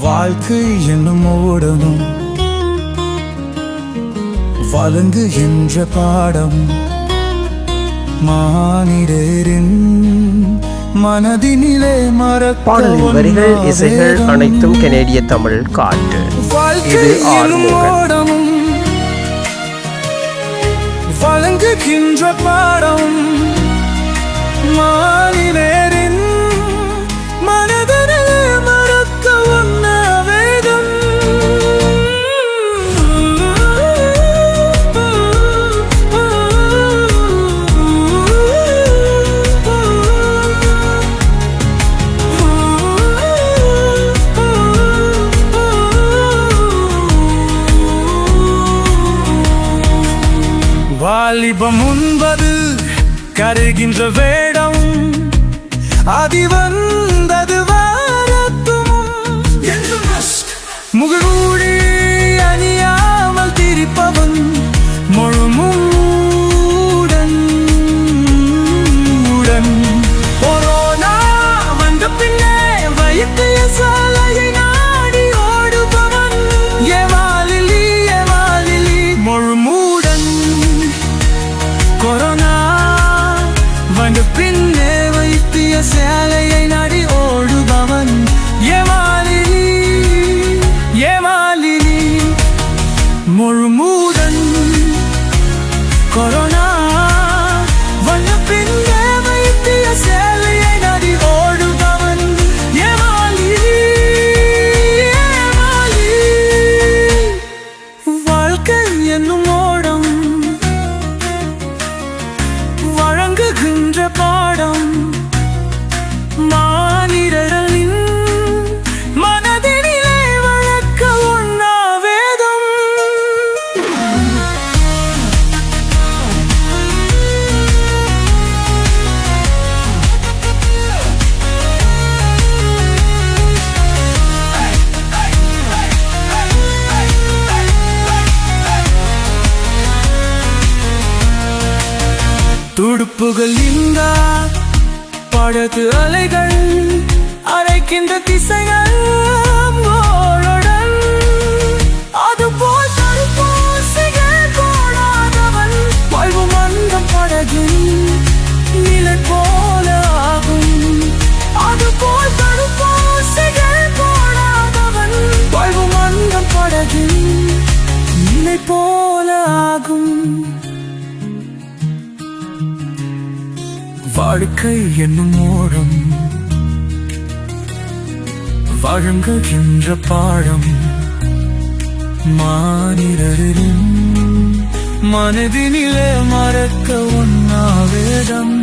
வாழ்க்கை என்னும் ஓடணும் வழங்குகின்ற பாடம் மானிடரின் மனதினிலே பாடலின் வரிகள் இசைகள். அனைத்தும் கனேடிய தமிழ் காற்று. வாழ்க்கை இது ஓடம் வழங்குகின்ற பாடம் மாநிலரின் வாலிபம் உண்பது கருகின்ற வேடம். அதி வந்தது வாரத்தும். முகமூடி அணியாமல் திரிப்பவன் முழுமூடன். உடன் கொரோனா வந்த பின்னே வைத்திய சாலையை கொரோனா வந்து பின்னே வைத்திய சேலையை நாடி ஓடுபவன் ஏமாலினி ஏமாலினி முழுமூடன் கொரோனா துடுப்புகள் இந்த படகு அலைகள் அரைக்கின்ற திசைகள். வாழ்க்கை என்னும் ஓடம் வழங்குகின்ற பாடம் மானிடரின் மனதினிலே மறக்க ஒன்னா வேடம்